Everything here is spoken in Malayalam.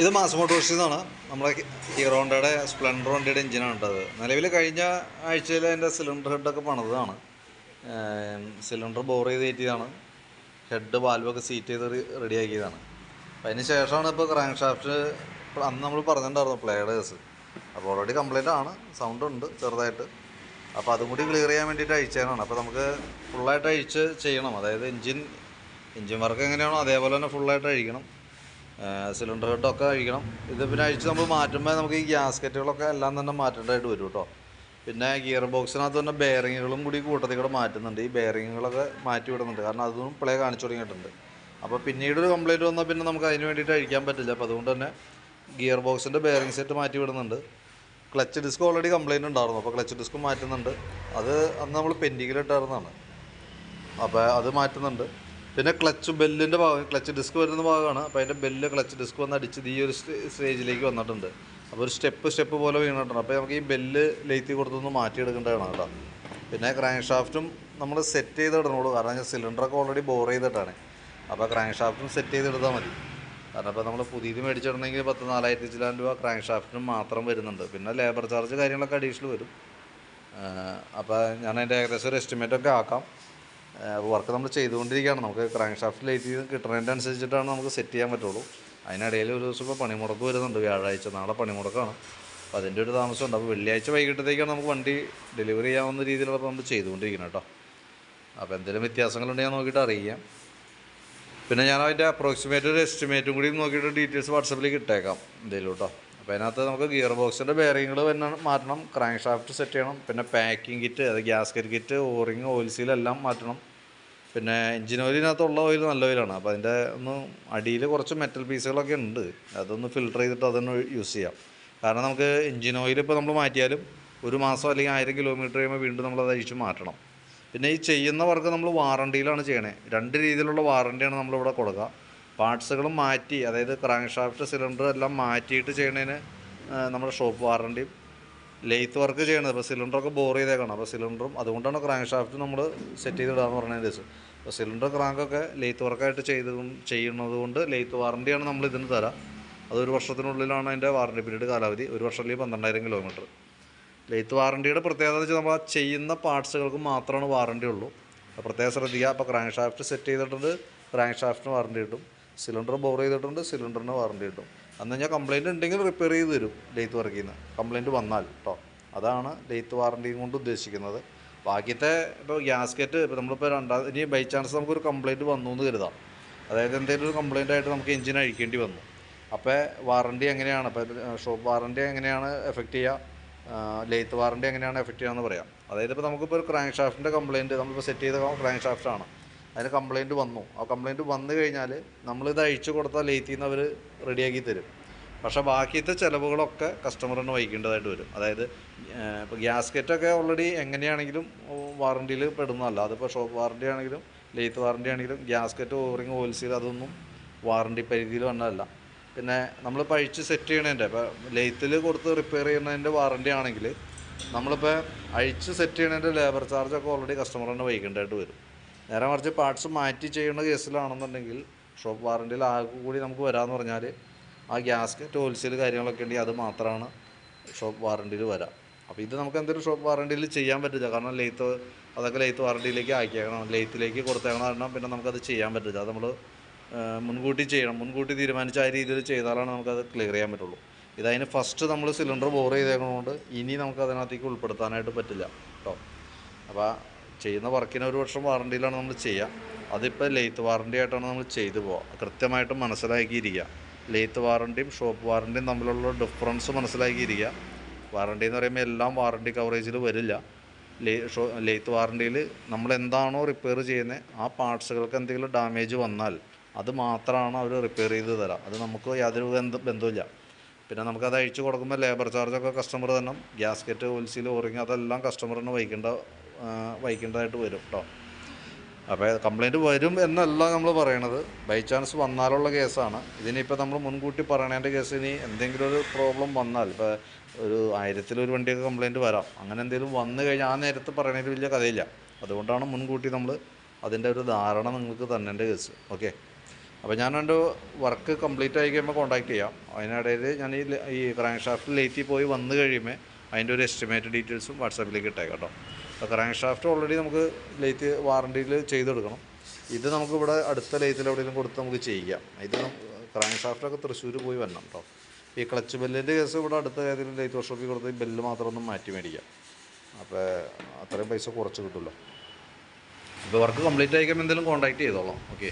ഇത് മാസ് മോട്ടോഴ്സിൽ നിന്നാണ് നമ്മുടെ ഹീറോണ്ടയുടെ സ്പ്ലെൻഡർ വണ്ടിയുടെ എഞ്ചിനാണ് ഉണ്ടത് നിലവിൽ കഴിഞ്ഞ ആഴ്ചയിൽ അതിന്റെ സിലിണ്ടർ ഹെഡൊക്കെ പണിതാണ് സിലിണ്ടർ ബോർ ചെയ്ത് കയറ്റിയതാണ്. ഹെഡ് വാൽവൊക്കെ സീറ്റ് ചെയ്ത് റെഡിയാക്കിയതാണ്. അപ്പം അതിന് ശേഷമാണ് ഇപ്പോൾ ക്രാങ്ക് ഷാഫ്റ്റ് അന്ന് നമ്മൾ പറഞ്ഞിട്ടുണ്ടായിരുന്നു പ്ലേഡേഴ്സ് അപ്പോൾ ഓൾറെഡി കംപ്ലൈന്റ് ആണ്. സൗണ്ട് ഉണ്ട് ചെറുതായിട്ട്. അപ്പോൾ അതും കൂടി ക്ലിയർ ചെയ്യാൻ വേണ്ടിയിട്ട് അയച്ചതാണ് അപ്പോൾ നമുക്ക് ഫുള്ളായിട്ട് അഴിച്ച് ചെയ്യണം. അതായത് എഞ്ചിൻ എഞ്ചിൻ വർക്ക് എങ്ങനെയാണോ അതേപോലെ തന്നെ ഫുള്ളായിട്ട് അഴിക്കണം. സിലിണ്ടർ ഹെഡൊക്കെ കഴിക്കണം. ഇത് പിന്നെ അഴിച്ച് നമ്മൾ മാറ്റുമ്പോൾ നമുക്ക് ഈ ഗ്യാസ്കറ്റുകളൊക്കെ എല്ലാം തന്നെ മാറ്റേണ്ടതായിട്ട് വരും കേട്ടോ. പിന്നെ ഗിയർ ബോക്സിനകത്ത് തന്നെ ബെയറിങ്ങുകളും കൂടി കൂട്ടത്തിൽ കൂടെ മാറ്റുന്നുണ്ട്. ഈ ബെയറിങ്ങുകളൊക്കെ മാറ്റി വിടുന്നുണ്ട്. കാരണം അതൊന്നും പ്ലേ കാണിച്ചു തുടങ്ങിയിട്ടുണ്ട്. അപ്പോൾ പിന്നീട് ഒരു കംപ്ലൈന്റ് വന്നാൽ പിന്നെ നമുക്ക് അതിന് വേണ്ടിയിട്ട് അഴിക്കാൻ പറ്റില്ല. അപ്പോൾ അതുകൊണ്ട് തന്നെ ഗിയർ ബോക്സിന്റെ ബെയറിംഗ് സെറ്റ് മാറ്റി വിടുന്നുണ്ട്. ക്ലച്ച് ഡിസ്ക് ഓൾറെഡി കംപ്ലൈന്റ് ഉണ്ടായിരുന്നു. അപ്പോൾ ക്ലച്ച് ഡിസ്ക് മാറ്റുന്നുണ്ട്. അത് അന്ന് നമ്മൾ പെൻഡിങ്ങിലിട്ടായിരുന്നതാണ് അപ്പോൾ അത് മാറ്റുന്നുണ്ട്. പിന്നെ ക്ലച്ച് ബെല്ലിന്റെ ഭാഗം ക്ലച്ച് ഡിസ്ക് വരുന്ന ഭാഗമാണ്. അപ്പോൾ അതിന്റെ ബെല്ല് ക്ലച്ച് ഡിസ്ക് വന്ന് അടിച്ചത് ഈ ഒരു സ്റ്റേജിലേക്ക് വന്നിട്ടുണ്ട്. അപ്പോൾ ഒരു സ്റ്റെപ്പ് സ്റ്റെപ്പ് പോലെ വീണിട്ടുണ്ട്. അപ്പോൾ നമുക്ക് ഈ ബെല്ല് ലേത്തി കൊടുത്തൊന്ന് മാറ്റിയെടുക്കേണ്ടതാണ് കേട്ടോ. പിന്നെ ക്രാങ്ക് ഷാഫ്റ്റും നമ്മൾ സെറ്റ് ചെയ്തിടണുള്ളൂ. കാരണം ഞാൻ സിലിണ്ടറൊക്കെ ഓൾറെഡി ബോർ ചെയ്തിട്ടാണ്. അപ്പോൾ ക്രാങ്ക് ഷാഫ്റ്റും സെറ്റ് ചെയ്തെടുത്താൽ മതി. കാരണം ഇപ്പോൾ നമ്മൾ പുതിയത് മേടിച്ചിടണമെങ്കിൽ പത്ത് നാലായിരത്തി ചില്ലാൻ രൂപ ക്രാങ്ക് ഷാഫ്റ്റിനും മാത്രം വരുന്നുണ്ട്. പിന്നെ ലേബർ ചാർജ് കാര്യങ്ങളൊക്കെ അഡീഷണൽ വരും. അപ്പോൾ ഞാൻ അതിന്റെ ഏകദേശം ഒരു എസ്റ്റിമേറ്റ് ഒക്കെ ആക്കാം. വർക്ക് നമ്മൾ ചെയ്തുകൊണ്ടിരിക്കുകയാണ്. നമുക്ക് ക്രാങ്ക് ഷാഫ്റ്റ് ലൈറ്റ് കിട്ടുന്നതിന്റെ അനുസരിച്ചിട്ടാണ് നമുക്ക് സെറ്റ് ചെയ്യാൻ പറ്റുള്ളൂ. അതിനിടയിൽ ഒരു ദിവസം ഇപ്പോൾ പണിമുടക്ക് വരുന്നുണ്ട്. വ്യാഴാഴ്ച നാളെ പണിമുടക്കാണ്. അപ്പോൾ അതിന്റെ ഒരു താമസമുണ്ട്. അപ്പോൾ വെള്ളിയാഴ്ച വൈകിട്ടത്തേക്കാണ് നമുക്ക് വണ്ടി ഡെലിവറി ചെയ്യാവുന്ന രീതിയിലുള്ള നമ്മൾ ചെയ്തുകൊണ്ടിരിക്കുന്നത് കേട്ടോ. അപ്പോൾ എന്തെങ്കിലും വ്യത്യാസങ്ങളുണ്ടെങ്കിൽ ഞാൻ നോക്കിയിട്ട് അറിയിക്കാം. പിന്നെ ഞാൻ അതിന്റെ അപ്രോക്സിമേറ്റ് ഒരു എസ്റ്റിമേറ്റും കൂടി നോക്കിയിട്ട് ഡീറ്റെയിൽസ് വാട്സപ്പിലേക്ക് ഇട്ടേക്കാം എന്തെങ്കിലും കേട്ടോ. അപ്പോൾ അതിനകത്ത് നമുക്ക് ഗിയർ ബോക്സിന്റെ ബെയറിങ്ങുകൾ തന്നെ മാറ്റണം ക്രാങ്ക് ഷാഫ്റ്റ് സെറ്റ് ചെയ്യണം. പിന്നെ പാക്കിംഗ് കിറ്റ് അത് ഗ്യാസ്കറ്റ് കിറ്റ് ഓറിങ് ഓയിൽ സീലെല്ലാം മാറ്റണം. പിന്നെ എഞ്ചിൻ ഓയിലിനകത്തുള്ള ഓയിൽ നല്ല ഓയിലാണ്. അപ്പോൾ അതിന്റെ ഒന്ന് അടിയിൽ കുറച്ച് മെറ്റൽ പീസുകളൊക്കെ ഉണ്ട്. അതൊന്ന് ഫിൽട്ടർ ചെയ്തിട്ട് അതൊന്ന് യൂസ് ചെയ്യാം. കാരണം നമുക്ക് എഞ്ചിൻ ഓയിൽ ഇപ്പോൾ നമ്മൾ മാറ്റിയാലും ഒരു മാസം അല്ലെങ്കിൽ ആയിരം കിലോമീറ്റർ കഴിയുമ്പോൾ വീണ്ടും നമ്മൾ അത് അഴിച്ച് മാറ്റണം. പിന്നെ ഈ ചെയ്യുന്ന വർക്ക് നമ്മൾ വാറണ്ടിയിലാണ് ചെയ്യണേ. രണ്ട് രീതിയിലുള്ള വാറണ്ടിയാണ് നമ്മളിവിടെ കൊടുക്കുക. പാർട്സുകളും മാറ്റി അതായത് ക്രാങ്ക് ഷാഫ്റ്റ് സിലിണ്ടർ എല്ലാം മാറ്റിയിട്ട് ചെയ്യണതിന് നമ്മുടെ ഷോപ്പ് വാറണ്ടിയും ലെയ്ത്ത് വർക്ക് ചെയ്യണത്. അപ്പോൾ സിലിണ്ടറൊക്കെ ബോർ ചെയ്തേക്കണം? അപ്പോൾ സിലിണ്ടറും അതുകൊണ്ടാണ് ക്രാങ്ക് ഷാഫ്റ്റ് നമ്മൾ സെറ്റ് ചെയ്തിടാന്ന് പറഞ്ഞതിന്റെ ദിവസം അപ്പോൾ സിലിണ്ടർ ക്രാങ്കൊക്കെ ലേത്ത് വർക്കായിട്ട് ചെയ്ത് ചെയ്യുന്നത് കൊണ്ട് ലെയ്ത്ത് വാറണ്ടിയാണ് നമ്മൾ ഇതിന് തരാം. അതൊരു വർഷത്തിനുള്ളിലാണ് അതിന്റെ വാറണ്ടി പീരീഡ് കാലാവധി. ഒരു വർഷം അല്ലെങ്കിൽ പന്ത്രണ്ടായിരം കിലോമീറ്റർ ലേത്ത് വാറണ്ടിയുടെ പ്രത്യേകത എന്ന് വെച്ചാൽ നമ്മൾ ചെയ്യുന്ന പാർട്സുകൾക്ക് മാത്രമാണ് വാറണ്ടി ഉള്ളൂ. പ്രത്യേകം ശ്രദ്ധിക്കുക അപ്പോൾ ക്രാങ്ക് ഷാഫ്റ്റ് സെറ്റ് ചെയ്തിട്ടുണ്ട് ക്രാങ്ക് ഷാഫ്റ്റിന് വാറണ്ടി കിട്ടും. സിലിണ്ടർ ബോർ ചെയ്തിട്ടുണ്ട് സിലിണ്ടറിന് വാറണ്ടി കിട്ടും. അന്ന് കഴിഞ്ഞാൽ കംപ്ലയിന്റ് ഉണ്ടെങ്കിൽ റിപ്പയർ ചെയ്ത് തരും ലെയ്ത്ത് വർക്കിൽ നിന്ന് കംപ്ലയിന്റ് വന്നാൽ കേട്ടോ അതാണ് ലെയ്ത്ത് വാറണ്ടിയും കൊണ്ട് ഉദ്ദേശിക്കുന്നത്. ബാക്കിയത്തെ ഇപ്പോൾ ഗ്യാസ്കറ്റ് ഇപ്പോൾ നമ്മളിപ്പോൾ രണ്ടാം ഇനി ബൈ ചാൻസ് നമുക്കൊരു കംപ്ലയിന്റ് വന്നു എന്ന് കരുതാം. അതായത് എന്തെങ്കിലും ഒരു കംപ്ലയിന്റ് ആയിട്ട് നമുക്ക് എഞ്ചിൻ അഴിക്കേണ്ടി വന്നു. അപ്പോൾ വാറണ്ടി എങ്ങനെയാണ്? ഇപ്പോൾ ഷോപ്പ് വാറണ്ടി എങ്ങനെയാണ് എഫക്റ്റ് ചെയ്യുക ലെയ്ത്ത് വാറണ്ടി എങ്ങനെയാണ് എഫക്റ്റ് ചെയ്യുക എന്ന് പറയാം. അതായത് ഇപ്പോൾ നമുക്കിപ്പോൾ ഒരു ക്രാങ്ക് ഷാഫ്റ്റിന്റെ കംപ്ലയിന്റ് നമ്മളിപ്പോൾ സെറ്റ് ചെയ്ത ക്രാങ്ക് ഷാഫ്റ്റാണ് അതിന് കംപ്ലയിന്റ് വന്നു. ആ കംപ്ലയിന്റ് വന്നു കഴിഞ്ഞാൽ നമ്മളിത് അഴിച്ചു കൊടുത്താൽ ലേറ്റിൽ നിന്ന് അവർ റെഡിയാക്കി തരും. പക്ഷേ ബാക്കിയത്തെ ചിലവുകളൊക്കെ കസ്റ്റമറിന് വഹിക്കേണ്ടതായിട്ട് വരും. അതായത് ഇപ്പോൾ ഗ്യാസ്കറ്റൊക്കെ ഓൾറെഡി എങ്ങനെയാണെങ്കിലും വാറണ്ടിയിൽ പെടുന്നതല്ല. അതിപ്പോൾ ഷോപ്പ് വാറണ്ടി ആണെങ്കിലും ലെയ്ത്ത് വാറണ്ടി ആണെങ്കിലും ഗ്യാസ്കറ്റ് ഓവറിങ് ഓയിൽ അതൊന്നും വാറണ്ടി പരിധിയിൽ വന്നതല്ല. പിന്നെ നമ്മൾ പഴിച്ച് സെറ്റ് ചെയ്യണതിന്റെ ഇപ്പോൾ ലെയ്ത്തിൽ കൊടുത്ത് റിപ്പയർ ചെയ്യുന്നതിന്റെ വാറണ്ടി ആണെങ്കിൽ നമ്മളിപ്പോൾ അഴിച്ച് സെറ്റ് ചെയ്യണതിന്റെ ലേബർ ചാർജൊക്കെ ഓൾറെഡി കസ്റ്റമറിന് വഹിക്കേണ്ടതായിട്ട് വരും. നേരെ മറിച്ച് പാർട്സ് മാറ്റി ചെയ്യുന്ന കേസിലാണെന്നുണ്ടെങ്കിൽ ഷോപ്പ് വാറണ്ടിയിൽ ആകെ കൂടി നമുക്ക് വരാമെന്ന് പറഞ്ഞാൽ ആ ഗ്യാസ്കറ്റ് ഹോൾസെയിൽ കാര്യങ്ങളൊക്കെ ഉണ്ടെങ്കിൽ അത് മാത്രമാണ് ഷോപ്പ് വാറണ്ടിയിൽ വരാം. അപ്പോൾ ഇത് നമുക്ക് എന്തെങ്കിലും ഷോപ്പ് വാറണ്ടിയിൽ ചെയ്യാൻ പറ്റില്ല കാരണം ലെയ്ത്ത് അതൊക്കെ ലെയ്ത്ത് വാറണ്ടിയിലേക്ക് ആക്കിയേക്കണം. ലെയ്ത്തിലേക്ക് കൊടുത്തേക്കണം കാരണം പിന്നെ നമുക്കത് ചെയ്യാൻ പറ്റില്ല അത് നമ്മൾ മുൻകൂട്ടി ചെയ്യണം. മുൻകൂട്ടി തീരുമാനിച്ച ആ രീതിയിൽ ചെയ്താലാണ് നമുക്കത് ക്ലിയർ ചെയ്യാൻ പറ്റുള്ളൂ. ഇതതിന് ഫസ്റ്റ് നമ്മൾ സിലിണ്ടർ ബോർ ചെയ്തേക്കണതുകൊണ്ട് ഇനി നമുക്ക് അതിനകത്തേക്ക് ഉൾപ്പെടുത്താനായിട്ട് പറ്റില്ല. കേട്ടോ അപ്പോൾ ചെയ്യുന്ന വർക്കിന് ഒരു വർഷം വാറണ്ടിയിലാണ് നമ്മൾ ചെയ്യുക. അതിപ്പോൾ ലെയ്ത്ത് വാറണ്ടി ആയിട്ടാണ് നമ്മൾ ചെയ്തു പോവുക. കൃത്യമായിട്ട് മനസ്സിലാക്കിയിരിക്കുക. ലെയ്ത്ത് വാറണ്ടിയും ഷോപ്പ് വാറണ്ടിയും തമ്മിലുള്ള ഡിഫറൻസ് മനസ്സിലാക്കിയിരിക്കുക. വാറണ്ടി എന്ന് പറയുമ്പോൾ എല്ലാം വാറണ്ടി കവറേജിൽ വരില്ല. ലേ ഷോ ലെയ്ത്ത് വാറണ്ടിയിൽ നമ്മൾ എന്താണോ റിപ്പയർ ചെയ്യുന്നത് ആ പാർട്സുകൾക്ക് എന്തെങ്കിലും ഡാമേജ് വന്നാൽ അത് മാത്രമാണ് അവർ റിപ്പയർ ചെയ്ത് തരാം. അത് നമുക്ക് യാതൊരു ബന്ധ ബന്ധമില്ല പിന്നെ നമുക്കത് അഴിച്ചു കൊടുക്കുമ്പോൾ ലേബർ ചാർജൊക്കെ കസ്റ്റമർ തന്നെ. ഗ്യാസ്കറ്റ് ഓയിൽസീൽ ഓറിങ് അതെല്ലാം കസ്റ്റമറിന് വഹിക്കേണ്ട വഹിക്കേണ്ടതായിട്ട് വരും കേട്ടോ അപ്പോൾ കംപ്ലൈന്റ് വരും എന്നല്ല നമ്മൾ പറയണത്. ബൈ ചാൻസ് വന്നാലുള്ള കേസാണ്. ഇതിനിപ്പോൾ നമ്മൾ മുൻകൂട്ടി പറയണേന്റെ കേസ് ഇനി എന്തെങ്കിലും ഒരു പ്രോബ്ലം വന്നാൽ ഇപ്പോൾ ഒരു ആയിരത്തിലൊരു വണ്ടിയൊക്കെ കംപ്ലൈന്റ് വരാം. അങ്ങനെ എന്തെങ്കിലും വന്നു കഴിഞ്ഞാൽ ആ നേരത്ത് പറയണതിൽ വലിയ കഥയില്ല. അതുകൊണ്ടാണ് മുൻകൂട്ടി നമ്മൾ അതിന്റെ ഒരു ധാരണ നിങ്ങൾക്ക് തന്നേണ്ട കേസ്. ഓക്കെ? അപ്പോൾ ഞാൻ എന്റെ വർക്ക് കംപ്ലീറ്റ് ആയി കഴിയുമ്പോൾ കോൺടാക്ട് ചെയ്യാം. അതിനിടയിൽ ഞാൻ ഈ ഈ ക്രാങ്ക് ഷാഫ്റ്റ് ലേറ്റിൽ പോയി വന്നു കഴിയുമ്പോൾ അതിന്റെ ഒരു എസ്റ്റിമേറ്റ് ഡീറ്റെയിൽസും വാട്സാപ്പിലേക്ക് ഇട്ടേക്കാം കേട്ടോ അപ്പോൾ ക്രാങ്ക് ഷാഫ്റ്റ് ഓൾറെഡി നമുക്ക് ലൈറ്റ് വാറണ്ടിയിൽ ചെയ്തെടുക്കണം. ഇത് നമുക്ക് ഇവിടെ അടുത്ത ലൈറ്റിൽ എവിടെയെങ്കിലും കൊടുത്ത് നമുക്ക് ചെയ്യാം. ഇത് ക്രാങ്ക് ഷാഫ്റ്റൊക്കെ തൃശ്ശൂർ പോയി വരണം കേട്ടോ ഈ ക്ലച്ച് ബെല്ലിന്റെ കേസ് ഇവിടെ അടുത്ത ഏതെങ്കിലും ലൈറ്റ് വർക്ക്ഷോപ്പിൽ കൊടുത്ത് ബെല്ല് മാത്രം ഒന്ന് മാറ്റി മേടിക്കാം. അപ്പോൾ അത്രയും പൈസ കുറച്ച് കിട്ടുമല്ലോ. ഇപ്പോൾ വർക്ക് കംപ്ലീറ്റ് ആയിക്കുമ്പോൾ എന്തെങ്കിലും കോൺടാക്ട് ചെയ്തോളാം. ഓക്കെ